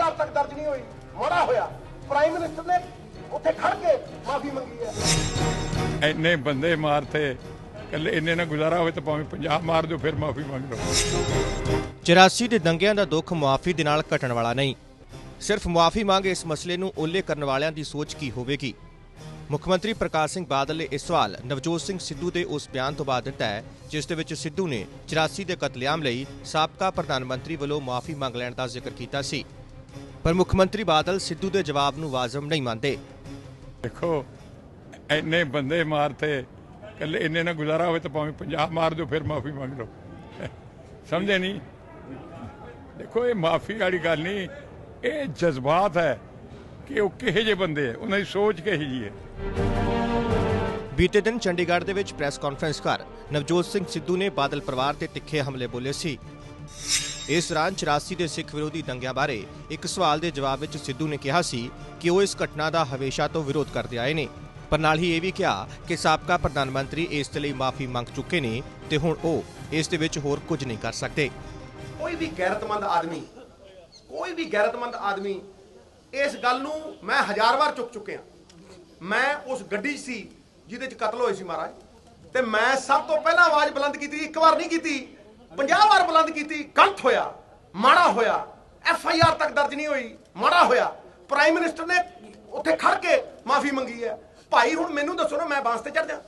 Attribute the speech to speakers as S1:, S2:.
S1: ਨਹੀਂ ਹੋਈ। ਮਾੜਾ ਹੋਇਆ। ਪ੍ਰਾਈਮ ਮਿਨਿਸਟਰ ਨੇ ਉੱਥੇ ਖੜ ਕੇ ਮਾਫੀ ਮੰਗੀ ਹੈ।
S2: ਇੰਨੇ ਬੰਦੇ ਮਾਰਤੇ। ਕੱਲੇ ਇੰਨੇ ਨਾਲ ਗੁਜ਼ਾਰਾ ਹੋਵੇ ਤਾਂ ਭਾਵੇਂ ਪੰਜਾਬ ਮਾਰ ਦਿਓ ਫਿਰ ਮਾਫੀ ਮੰਗ ਲਓ।
S3: 84 ਦੇ ਦੰਗਿਆਂ ਦਾ ਦੁੱਖ ਮੁਆਫੀ ਦੇ ਨਾਲ ਘਟਣ ਵਾਲਾ ਨਹੀਂ। ਸਿਰਫ ਮੁਆਫੀ ਮੰਗ ਇਸ ਮਸਲੇ ਨੂੰ ਓਲੇ ਕਰਨ ਵਾਲਿਆਂ ਦੀ ਸੋਚ ਕੀ ਹੋਵੇਗੀ? ਮੁੱਖ ਮੰਤਰੀ ਪ੍ਰਕਾਸ਼ ਸਿੰਘ ਬਾਦਲ ਨੇ ਇਹ ਸਵਾਲ ਨਵਜੋਤ ਸਿੰਘ ਸਿੱਧੂ ਦੇ ਉਸ ਬਿਆਨ ਤੋਂ ਬਾਅਦ ਦਿੱਤਾ ਹੈ ਜਿਸ ਦੇ ਵਿੱਚ ਸਿੱਧੂ ਨੇ 84 ਦੇ ਕਤਲੇਆਮ ਲਈ ਸਾਬਕਾ ਪ੍ਰਧਾਨ ਮੰਤਰੀ ਵੱਲੋਂ ਮੁਆਫੀ ਮੰਗ ਲੈਣ ਦਾ ਜ਼ਿਕਰ ਕੀਤਾ ਸੀ। ਪਰ ਮੁੱਖ ਮੰਤਰੀ ਬਾਦਲ ਸਿੱਧੂ ਦੇ ਜਵਾਬ ਨੂੰ ਵਾਜਬ ਨਹੀਂ ਮੰਨਦੇ।
S2: ਦੇਖੋ ਇੰਨੇ ਬੰਦੇ ਮਾਰਤੇ ਕੱਲੇ ਇੰਨੇ ਨਾਲ ਗੁਜ਼ਾਰਾ ਹੋਵੇ ਤਾਂ ਭਾਵੇਂ ਪੰਜਾਬ ਮਾਰ ਦਿਓ ਫਿਰ ਮਾਫੀ ਮੰਗ ਲਓ। ਸਮਝੇ ਨਹੀਂ? ਦੇਖੋ ਇਹ ਮਾਫੀ ਵਾਲੀ ਗੱਲ ਨਹੀਂ ਇਹ ਜਜ਼ਬਾਤ ਹੈ ਕਿ ਉਹ ਕਿਹੇ ਜਿਹੇ ਬੰਦੇ ਹੈ ਉਹਨਾਂ ਦੀ ਸੋਚ ਕਿਹੇ ਜਿਹੀ ਹੈ।
S3: ਬੀਤੇ ਦਿਨ ਚੰਡੀਗੜ੍ਹ ਦੇ ਵਿੱਚ ਪ੍ਰੈਸ ਕਾਨਫਰੰਸ ਕਰ ਨਵਜੋਤ ਸਿੰਘ ਸਿੱਧੂ ਨੇ ਬਾਦਲ ਪਰਿਵਾਰ ਤੇ ਤਿੱਖੇ ਹਮਲੇ ਬੋਲੇ ਸੀ। ਇਸ ਦੌਰਾਨ 84 ਦੇ ਸਿੱਖ ਵਿਰੋਧੀ ਦੰਗਿਆਂ ਬਾਰੇ ਇੱਕ ਸਵਾਲ ਦੇ ਜਵਾਬ ਵਿੱਚ ਸਿੱਧੂ ਨੇ ਕਿਹਾ ਸੀ ਕਿ ਉਹ ਇਸ ਘਟਨਾ ਦਾ ਹਮੇਸ਼ਾ ਤੋਂ ਵਿਰੋਧ ਕਰਦੇ ਆਏ ਨੇ। ਪਰ ਨਾਲ ਹੀ ਇਹ ਵੀ ਕਿਹਾ ਕਿ ਸਾਬਕਾ ਪ੍ਰਧਾਨ ਮੰਤਰੀ ਇਸ ਦੇ ਲਈ ਮਾਫੀ ਮੰਗ ਚੁੱਕੇ ਨੇ ਤੇ ਹੁਣ ਉਹ ਇਸ ਦੇ ਵਿੱਚ ਹੋਰ ਕੁਝ ਨਹੀਂ ਕਰ ਸਕਦੇ।
S1: ਕੋਈ ਵੀ ਗੈਰਤਮੰਦ ਆਦਮੀ, ਕੋਈ ਵੀ ਗੈਰਤਮੰਦ ਆਦਮੀ ਇਸ ਗੱਲ ਨੂੰ ਮੈਂ ਹਜ਼ਾਰ ਵਾਰ ਚੁੱਕ ਚੁੱਕਿਆ ਮੈਂ ਉਸ ਗੱਡੀ ਸੀ ਜਿਹਦੇ 'ਚ ਕਤਲ ਹੋਏ ਸੀ ਮਹਾਰਾਜ ਤੇ ਮੈਂ ਸਭ ਤੋਂ ਪਹਿਲਾਂ ਆਵਾਜ਼ ਬੁਲੰਦ ਕੀਤੀ, ਇੱਕ ਵਾਰ ਨਹੀਂ ਕੀਤੀ 50 ਵਾਰ ਬੁਲੰਦ ਕੀਤੀ, ਗਲਤ ਹੋਇਆ, ਮਾੜਾ ਹੋਇਆ ਐਫ ਆਈ ਆਰ ਤੱਕ ਦਰਜ ਨਹੀਂ ਹੋਈ, ਮਾੜਾ ਹੋਇਆ। ਪ੍ਰਾਈਮ ਮਿਨਿਸਟਰ ਨੇ ਉੱਥੇ ਖੜ ਕੇ ਮਾਫੀ ਮੰਗੀ ਹੈ। ਭਾਈ, ਹੁਣ ਮੈਨੂੰ ਦੱਸੋ ਨਾ, ਮੈਂ ਬਾਂਸ ਤੇ ਚੜ ਜਾ।